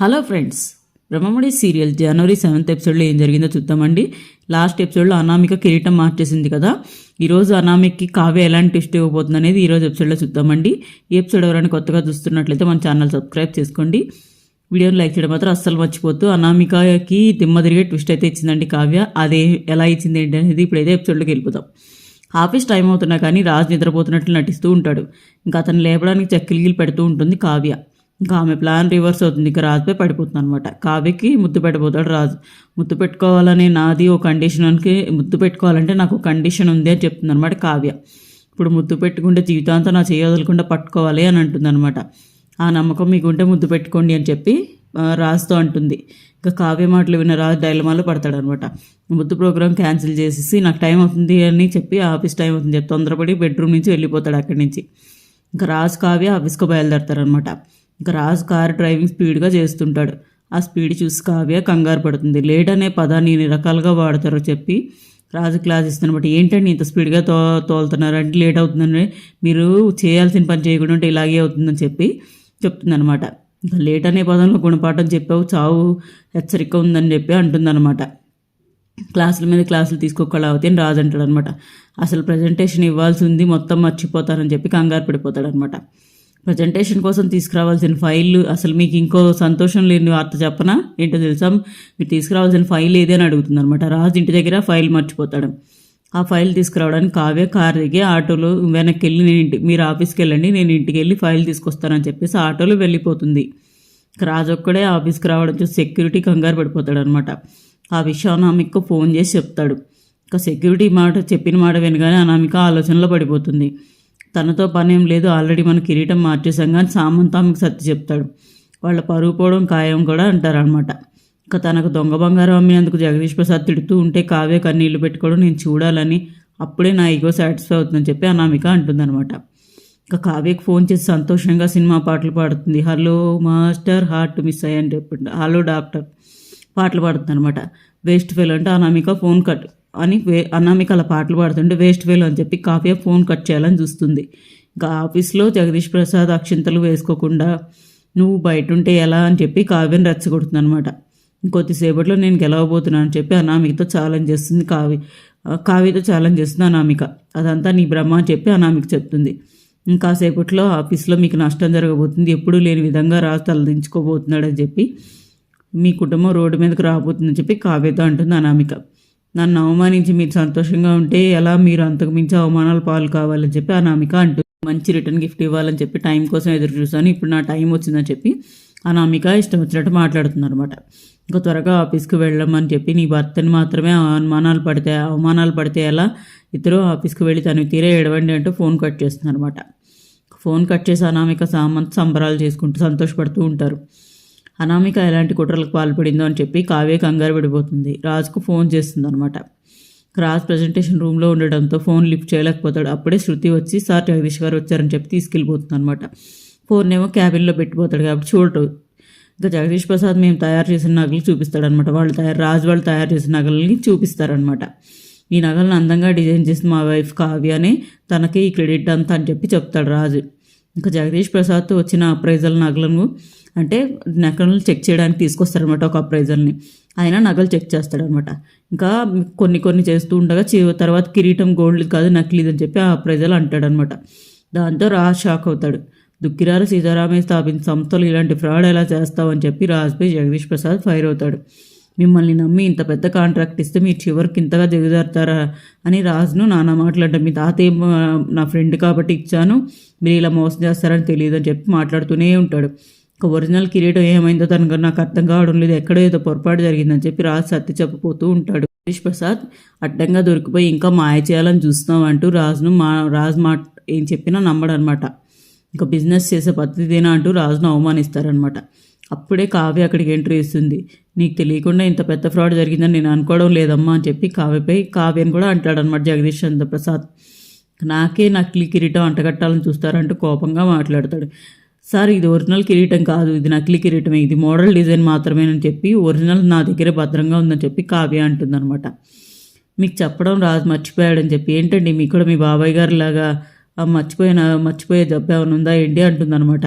Hello friends Brahmamudi serial January seventh ఎపిసోడ్లో ఏం జరిగిందో చూద్దామండి. లాస్ట్ ఎపిసోడ్లో అనామిక కిరీటం మార్చేసింది కదా. ఈరోజు అనామిక్కి కావ్య ఎలాంటి ట్విస్ట్ ఇవ్వబోతుంది అనేది ఈరోజు ఎపిసోడ్లో చూద్దామండి. ఈ ఎపిసోడ్ ఎవరైనా కొత్తగా చూస్తున్నట్లయితే మన ఛానల్ సబ్స్క్రైబ్ చేసుకోండి. వీడియోని లైక్ చేయడం మాత్రం అస్సలు మర్చిపోతూ అనామికకి దిమ్మ తిరిగే ట్విస్ట్ అయితే ఇచ్చిందండి కావ్య. అదే ఎలా ఇచ్చింది ఏంటి అనేది ఇప్పుడైతే ఎపిసోడ్లోకి వెళ్ళిపోతాం ఆఫీస్ టైం అవుతున్నా కానీ రాజు నిద్రపోతున్నట్లు నటిస్తూ ఉంటాడు. ఇంకా అతను లేపడానికి చెక్కిలిగిలు పెడుతూ ఉంటుంది కావ్య. ఇంకా ఆమె ప్లాన్ రివర్స్ అవుతుంది. ఇంకా రాజుపై పడిపోతుంది అనమాట కావ్యకి ముద్దు పెట్టబోతాడు రాజు. ముద్దు పెట్టుకోవాలని నాది ఓ కండిషన్కి ముద్దు పెట్టుకోవాలంటే నాకు కండిషన్ ఉంది అని చెప్తుంది అనమాట కావ్య. ఇప్పుడు ముద్దు పెట్టుకుంటే జీవితాంతం నా చేయవదలకుండా పట్టుకోవాలి అని అంటుంది అనమాట ఆ నమ్మకం మీకుంటే ముద్దు పెట్టుకోండి అని చెప్పి రాజుతో అంటుంది. ఇంకా కావ్య మాటలు విన్న రాజు డైలమాలో పడతాడనమాట ముద్దు ప్రోగ్రామ్ క్యాన్సిల్ చేసేసి నాకు టైం అవుతుంది అని చెప్పి ఆఫీస్ టైం అవుతుంది చెప్పి తొందరపడి బెడ్రూమ్ నుంచి వెళ్ళిపోతాడు అక్కడి నుంచి. ఇంకా రాజు కావ్య ఆఫీస్కి బయలుదేరతారనమాట రాజు కారు డ్రైవింగ్ స్పీడ్గా చేస్తుంటాడు. ఆ స్పీడ్ చూసి కావ్య కంగారు పడుతుంది. లేట్ అనే పదాన్ని ఎన్ని రకాలుగా వాడతారో చెప్పి రాజు క్లాస్ ఇస్తున్నమాట ఏంటండి ఇంత స్పీడ్గా తో తోలుతున్నారంటే లేట్ అవుతుందని మీరు చేయాల్సిన పని చేయకుండా ఉంటే ఇలాగే అవుతుందని చెప్పి చెప్తుందనమాట ఇంకా లేట్ అనే పదంలో గుణపాఠం చెప్పావు చావు హెచ్చరిక ఉందని చెప్పి అంటుందన్నమాట. క్లాసుల మీద క్లాసులు తీసుకోకుండా అని రాజు అంటాడు అనమాట అసలు ప్రజెంటేషన్ ఇవ్వాల్సి ఉంది మొత్తం మర్చిపోతారని చెప్పి కంగారు పడిపోతాడనమాట ప్రజెంటేషన్ కోసం తీసుకురావాల్సిన ఫైల్ అసలు మీకు ఇంకో సంతోషం లేని వార్త చెప్పనా? ఏంటో తెలుసా? మీరు తీసుకురావాల్సిన ఫైల్ ఏదే అని అడుగుతుంది అనమాట రాజు ఇంటి దగ్గర ఫైల్ మర్చిపోతాడు. ఆ ఫైల్ తీసుకురావడానికి కావ్య కార్ దిగి ఆటోలో వెనక్కి వెళ్ళి నేను ఇంటి మీరు ఆఫీస్కి వెళ్ళండి నేను ఇంటికి వెళ్ళి ఫైల్ తీసుకొస్తానని చెప్పేసి ఆటోలో వెళ్ళిపోతుంది. రాజు ఒక్కడే ఆఫీస్కి రావడం చూసి సెక్యూరిటీ కంగారు పడిపోతాడు అనమాట ఆ విషయం అనామికకు ఫోన్ చేసి చెప్తాడు. ఇక సెక్యూరిటీ మాట చెప్పిన మాట వినగానే అనామిక ఆలోచనలో పడిపోతుంది. తనతో పనేం లేదు. ఆల్రెడీ మన కిరీటం మార్చేసాం కానీ సామంత ఆమెకు సత్తి చెప్తాడు. వాళ్ళ పరుగు పోవడం ఖాయం కూడా అంటారనమాట ఇక తనకు దొంగ బంగారం అమ్మినందుకు జగదీష్ ప్రసాద్ తిడుతూ ఉంటే కావ్య కన్నీళ్ళు పెట్టుకోవడం నేను చూడాలని అప్పుడే నా ఈగో సాటిస్ఫై అవుతుందని చెప్పి అనామిక అంటుందన్నమాట. ఇక కావ్యకు ఫోన్ చేసి సంతోషంగా సినిమా పాటలు పాడుతుంది. హలో మాస్టర్ హార్ట్ మిస్ అయ్యని చెప్పి హలో డాక్టర్ పాటలు పాడుతుంది అనమాట వేస్ట్ ఫెయిల్ అంటే అనామిక ఫోన్ కట్ అని వే అనామిక అలా పాటలు పాడుతుంటే వేస్ట్ వేలు అని చెప్పి కావ్య ఫోన్ కట్ చేయాలని చూస్తుంది. ఇంకా ఆఫీస్లో జగదీష్ ప్రసాద్ అక్షింతలు వేసుకోకుండా నువ్వు బయట ఉంటే ఎలా? అని చెప్పి కావ్యం రెచ్చగొడుతుంది అనమాట ఇంకొద్దిసేపట్లో నేను గెలవబోతున్నాను అని చెప్పి అనామికతో ఛాలెంజ్ చేస్తుంది కావి కావ్యతో ఛాలెంజ్ చేస్తుంది అనామిక. అదంతా నీ బ్రహ్మ అని చెప్పి అనామిక చెప్తుంది. ఇంకాసేపట్లో ఆఫీస్లో మీకు నష్టం జరగబోతుంది. ఎప్పుడూ లేని విధంగా రాజు తలదించుకోబోతున్నాడని చెప్పి మీ కుటుంబం రోడ్డు మీదకి రాబోతుందని చెప్పి కావ్యతో అంటుంది అనామిక. నన్ను అవమానించి మీరు సంతోషంగా ఉంటే ఎలా మీరు అంతకు మించి అవమానాలు పాలు కావాలని చెప్పి అనామిక అంటుంది మంచి రిటర్న్ గిఫ్ట్ ఇవ్వాలని చెప్పి టైం కోసం ఎదురు చూశాను. ఇప్పుడు నా టైం వచ్చిందని చెప్పి అనామిక ఇష్టం వచ్చినట్టు మాట్లాడుతుంది అనమాట ఇంకా త్వరగా ఆఫీస్కి వెళ్ళమని చెప్పి నీ భర్తని మాత్రమే అనుమానాలు పడితే అవమానాలు పడితే ఎలా? ఇద్దరు ఆఫీస్కి వెళ్ళి తను తీరే ఏడవండి అంటూ ఫోన్ కట్ చేస్తుంది అనమాట ఫోన్ కట్ చేసి అనామిక సామంత్ సంబరాలు చేసుకుంటూ సంతోషపడుతూ ఉంటారు. అనామిక ఎలాంటి కుట్రలకు పాల్పడిందో అని చెప్పి కావ్య కంగారు పడిపోతుంది. రాజుకు ఫోన్ చేస్తుంది అనమాట రాజ్ ప్రజెంటేషన్ రూమ్లో ఉండడంతో ఫోన్ లిఫ్ట్ చేయలేకపోతాడు. అప్పుడే శృతి వచ్చి సార్ జగదీష్ గారు వచ్చారని చెప్పి తీసుకెళ్ళిపోతుంది అనమాట ఫోన్ ఏమో క్యాబిన్లో పెట్టిపోతాడు కాబట్టి చూడటం ఇంకా జగదీష్ ప్రసాద్ మేము తయారు చేసిన నగలు చూపిస్తాడనమాట వాళ్ళు తయారు రాజు వాళ్ళు తయారు చేసిన నగలని చూపిస్తారనమాట ఈ నగలను అందంగా డిజైన్ చేసిన మా వైఫ్ కావ్యనే తనకి ఈ క్రెడిట్ అంతా అని చెప్పి చెప్తాడు రాజు. ఇంకా జగదీష్ ప్రసాద్తో వచ్చిన అప్రైజల్ నగలను అంటే నగలను చెక్ చేయడానికి తీసుకొస్తారనమాట ఒక అప్రైజర్ని ఆయన నగలు చెక్ చేస్తాడనమాట ఇంకా కొన్ని కొన్ని చేస్తూ ఉండగా తర్వాత కిరీటం గోల్డ్ కాదు నకిలీది అని చెప్పి ఆ అప్రైజల్ అంటాడనమాట దాంతో రాజ్ షాక్ అవుతాడు. దుక్కిరార సీతారామయ్య స్థాపించిన సంస్థలు ఇలాంటి ఫ్రాడ్ ఎలా చేస్తావని చెప్పి రాజ్పై జగదీష్ ప్రసాద్ ఫైర్ అవుతాడు. మిమ్మల్ని నమ్మి ఇంత పెద్ద కాంట్రాక్ట్ ఇస్తే మీరు చివరికి ఇంతగా దిగజారుతారా అని రాజును నానా మాట్లాడటం. మీ తాత నా ఫ్రెండ్ కాబట్టి ఇచ్చాను మీరు ఇలా మోసం చేస్తారని తెలియదు అని చెప్పి మాట్లాడుతూనే ఉంటాడు. ఒరిజినల్ కిరీటం ఏమైందో తనకు నాకు అర్థం కావడం లేదు. ఎక్కడో ఏదో పొరపాటు జరిగిందని చెప్పి రాజు సత్తి చెప్పిపోతూ ఉంటాడు. జగదీష్ ప్రసాద్ అడ్డంగా దొరికిపోయి ఇంకా మాయ చేయాలని చూస్తున్నాం అంటూ రాజును మా రాజు మాట ఏం చెప్పినా నమ్మడనమాట. ఇంకా బిజినెస్ చేసే పద్ధతిదేనా అంటూ రాజును అవమానిస్తారనమాట. అప్పుడే కావ్య అక్కడికి ఎంట్రీ ఇస్తుంది. నీకు తెలియకుండా ఇంత పెద్ద ఫ్రాడ్ జరిగిందని నేను అనుకోవడం లేదమ్మా అని చెప్పి కావ్యపై కావ్యని కూడా అంటాడనమాట జగదీష్ చంద్ర ప్రసాద్ నాకే నకిలీ కిరీటం అంటగట్టాలని చూస్తారంటూ కోపంగా మాట్లాడతాడు. సార్ ఇది ఒరిజినల్ కిరీటం కాదు. ఇది నకిలీ కిరీటమే. ఇది మోడల్ డిజైన్ మాత్రమేనని చెప్పి ఒరిజినల్ నా దగ్గర భద్రంగా ఉందని చెప్పి కావ్య అంటుందన్నమాట. మీకు చెప్పడం రాజు మర్చిపోయాడని చెప్పి. ఏంటండి? మీకు కూడా మీ బాబాయ్ గారు లాగా మర్చిపోయిన? మర్చిపోయే జబ్బు ఏమైనా ఉందా ఏంటి? అంటుందన్నమాట.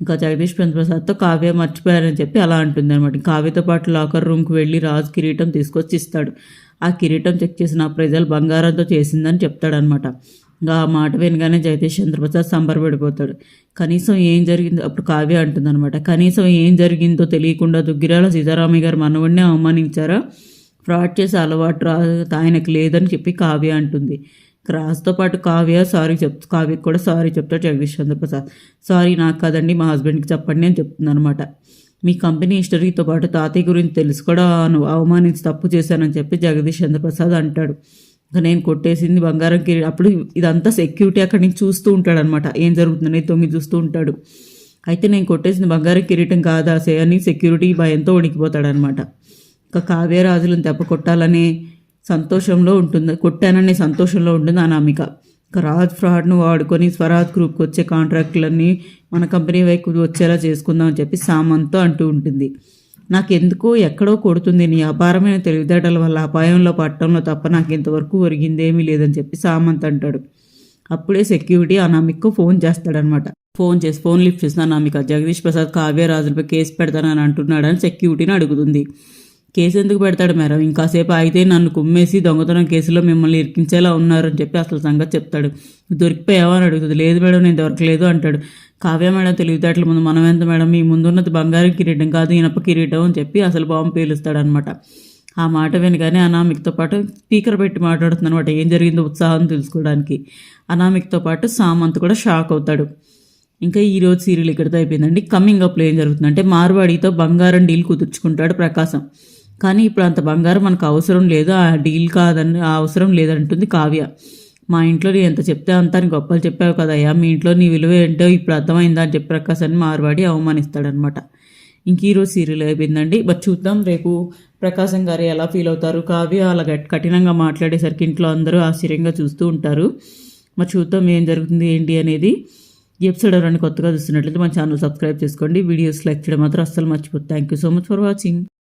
ఇంకా జగదీష్ ప్రసాద్తో కావ్య మర్చిపోయారని చెప్పి అలా అంటుంది అనమాట కావ్యతో పాటు లాకర్ రూమ్కి వెళ్ళి రాజు కిరీటం తీసుకొచ్చి ఇస్తాడు. ఆ కిరీటం చెక్ చేసిన ప్రజలు బంగారంతో చేసిందని చెప్తాడనమాట ఇంకా ఆ మాట వినగానే జగదీష్ చంద్రప్రసాద్ సంబరపడిపోతాడు కనీసం ఏం జరిగిందో అప్పుడు కావ్య అంటుందన్నమాట. కనీసం ఏం జరిగిందో తెలియకుండా దుగ్గిరాల సీతారామయ్య గారు మనవడినే అవమానించారా? ఫ్రాడ్ చేసే అలవాటు రా ఆయనకు లేదని చెప్పి కావ్య అంటుంది. రాజుతో పాటు కావ్య సారీ చెప్ కావ్యకి కూడా సారీ చెప్తాడు జగదీష్ చంద్రప్రసాద్. సారీ నాకు కాదండి మా హస్బెండ్కి చెప్పండి అని చెప్తుంది అనమాట మీ కంపెనీ హిస్టరీతో పాటు తాతయ్య గురించి తెలుసు కూడా అవమానించి తప్పు చేశానని చెప్పి జగదీష్ చంద్రప్రసాద్ అంటాడు. ఇంకా నేను కొట్టేసింది బంగారం కిరీ అప్పుడు ఇదంతా సెక్యూరిటీ అక్కడి నుంచి చూస్తూ ఉంటాడు అనమాట ఏం జరుగుతుందని తొంగి చూస్తూ ఉంటాడు. అయితే నేను కొట్టేసింది బంగారం కిరీటం కాదా సే అని సెక్యూరిటీ భయంతో వణికిపోతాడనమాట ఇంకా కావ్యరాజులను దెబ్బ కొట్టాలనే సంతోషంలో ఉంటుంది కొట్టాననే సంతోషంలో ఉంటుంది అనామిక ఇంకా రాజ్ ఫ్రాడ్ను వాడుకొని స్వరాజ్ గ్రూప్కి వచ్చే కాంట్రాక్టులన్నీ మన కంపెనీ వైపు వచ్చేలా చేసుకుందాం అని చెప్పి సామంతో అంటూ ఉంటుంది. నాకెందుకో ఎక్కడో కొడుతుంది నీ అపారమైన తెలివితేటల వల్ల అపాయంలో పట్టడంలో తప్ప నాకు ఇంతవరకు ఒరిగిందేమీ లేదని చెప్పి సామంత్ అంటాడు. అప్పుడే సెక్యూరిటీ అనామిక్కు ఫోన్ చేస్తాడనమాట. ఫోన్ చేసి ఫోన్ లిఫ్ట్ చేసిన అనామిక. జగదీష్ ప్రసాద్ కావ్యరాజులపై కేసు పెడతానని అంటున్నాడని సెక్యూరిటీని అడుగుతుంది. కేసు ఎందుకు పెడతాడు మేడం? ఇంకాసేపు అయితే నన్ను కుమ్మేసి దొంగతనం కేసులో మిమ్మల్ని ఇరికించేలా ఉన్నారని చెప్పి అసలు సంగతి చెప్తాడు. దొరికిపోయావా అని అడుగుతుంది. లేదు మేడం నేను దొరకలేదు అంటాడు. కావ్య మేడం తెలివితేటల ముందు మనం ఎంత మేడం? మీ ముందున్నది బంగారం కిరీటం కాదు ఇనప కిరీటం అని చెప్పి అసలు బాంబు పేలుస్తాడు అనమాట ఆ మాట వినగానే అనామిక్తో పాటు స్పీకర్ పెట్టి మాట్లాడుతుంది అనమాట ఏం జరిగిందో ఉత్సాహం తెలుసుకోవడానికి. అనామిక్తో పాటు సామంత్ కూడా షాక్ అవుతాడు. ఇంకా ఈ రోజు సీరియల్ ఇక్కడితో అయిపోయిందండి. కమింగ్ అప్లో ఏం జరుగుతుందంటే మార్వాడితో బంగారం డీల్ కుదుర్చుకుంటాడు ప్రకాశం. కానీ ఇప్పుడు అంత బంగారం మనకు అవసరం లేదు ఆ డీల్ కాదని ఆ అవసరం లేదంటుంది కావ్య. మా ఇంట్లో నీ ఎంత చెప్తే అంత అని గొప్పలు చెప్పావు కదయ్యా. మీ ఇంట్లో నీ విలువ ఏంటో ఇప్పుడు అర్థమైందా అని చెప్పి ప్రకాశాన్ని మార్వాడి అవమానిస్తాడనమాట. ఇంక ఈరోజు సీరియల్ అయిపోయిందండి. బట్ చూద్దాం రేపు ప్రకాశం గారు ఎలా ఫీల్ అవుతారు. కావ్య అలా కఠినంగా మాట్లాడేసరికి ఇంట్లో అందరూ ఆశ్చర్యంగా చూస్తూ ఉంటారు. మరి చూద్దాం ఏం జరుగుతుంది ఏంటి అనేది. ఎపిసోడ్ ఎవరైనా కొత్తగా చూస్తున్నట్లయితే మన ఛానల్ సబ్స్క్రైబ్ చేసుకోండి. వీడియోస్ లైక్ చేయడం మాత్రం అస్సలు మర్చిపోతుంది thank you so much for watching